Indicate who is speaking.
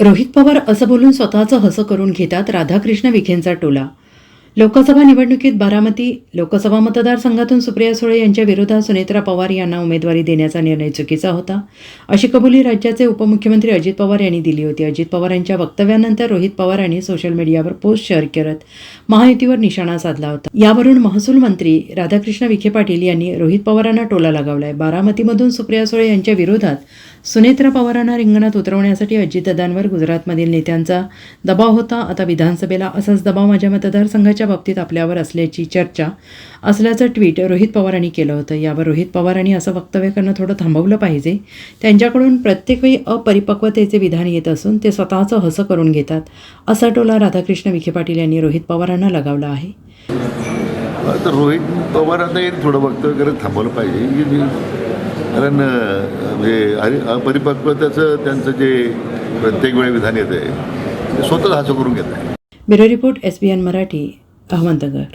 Speaker 1: रोहित पवार असं बोलून स्वतःचं हसं करून घेतात राधाकृष्ण विखेंचा टोला. लोकसभा निवडणुकीत बारामती लोकसभा मतदारसंघातून सुप्रिया सुळे यांच्या विरोधात सुनेत्रा पवार यांना उमेदवारी देण्याचा निर्णय चुकीचा होता. अशी कबुली राज्याचे उपमुख्यमंत्री अजित पवार यांनी दिली होती. अजित पवार यांच्या वक्तव्यानंतर रोहित पवार यांनी सोशल मीडियावर पोस्ट शेअर करत महायुतीवर निशाणा साधला होता. यावरून महसूल मंत्री राधाकृष्ण विखे पाटील यांनी रोहित पवारांना टोला लगावलाय. बारामतीमधून सुप्रिया सुळे यांच्या विरोधात सुनेत्रा पवारांना रिंगणात उतरवण्यासाठी अजितदादांवर गुजरातमधील नेत्यांचा दबाव होता. आता विधानसभेला असाच दबाव माझ्या मतदारसंघाच्या बाबतीत आपल्यावर असल्याची चर्चा असल्याचं ट्विट रोहित पवारांनी केलं होतं. यावर रोहित पवारांनी असं वक्तव्य करणं थोडं थांबवलं पाहिजे. त्यांच्याकडून प्रत्येक वेळी अपरिपक्वतेचे विधान येत असून ते स्वतःचं हसं करून घेतात असा टोला राधाकृष्ण विखे पाटील यांनी रोहित पवारांना लगावला आहे.
Speaker 2: तर रोहित पवार आता एक थोडं वक्तव्य करत थांबवलं पाहिजे. कारण म्हणजे अरे अपरिपक्वतेचं त्यांचं जे प्रत्येक वेळी विधान येतं आहे ते स्वतःच हसं करून घेत आहे.
Speaker 1: Bureau report S B N Marathi. Ahmednagar